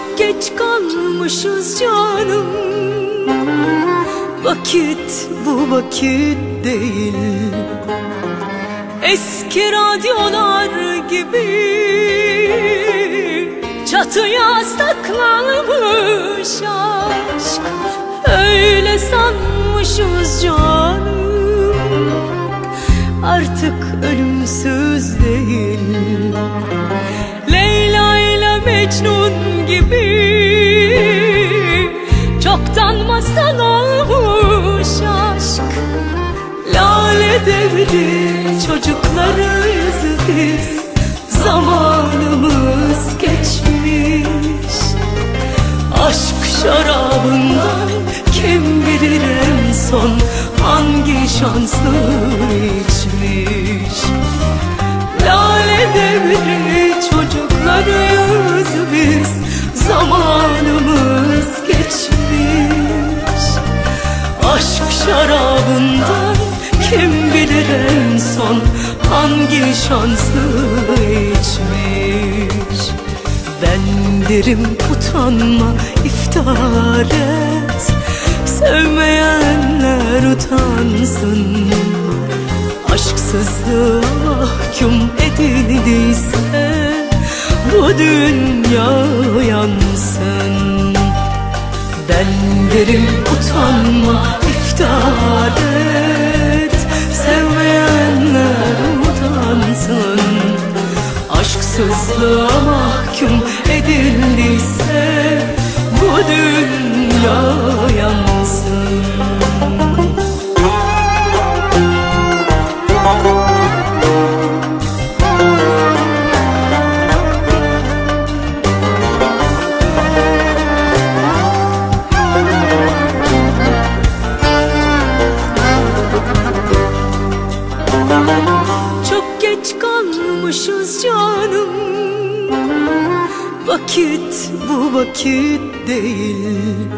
Çok geç kalmışız canım. Vakit bu vakit değil. Eski radyolar gibi Çatıya saklanmış aşk. Öyle sanmışız canım. Artık ölümsüz değil. Mecnun gibi. Çoktan masal olmuş aşk. Lale devri çocuklarız biz. Zamanımız geçmiş. Aşk şarabından kim bilir en son Hangi şanslı içmiş Lale devri çocuklarız biz Zamanımız geçmiş. Aşk şarabından kim bilir en son Hangi şanslı içmiş? Ben derim utanma iftihar et. Sevmeyenler utansın. Aşksızlığa mahkum dünya yansın. Ben derim utanma iftihar et. Sevmeyenler utansın. Aşksızlığa mahkum kalmışız canım. Vakit bu vakit değil.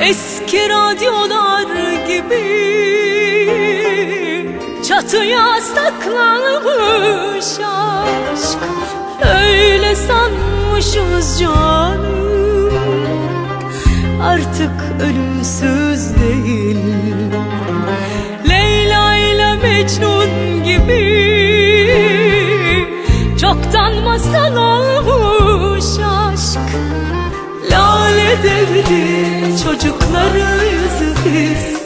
Eski radyolar gibi Çatıya saklanmış aşk. Öyle sanmışız canım. Artık ölümsüz değil. Leyla ile Mecnun Olmuş aşk. Lale devri çocuklarız biz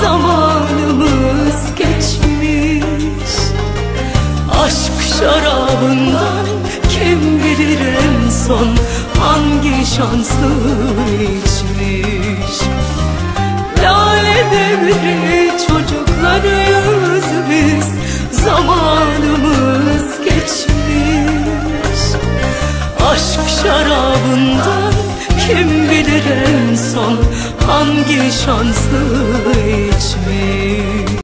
Zamanımız geçmiş. Aşk şarabından kim bilir en son Hangi şanslı içmiş. Lale devri şarabından kim bilir en son Hangi şanslı içmiş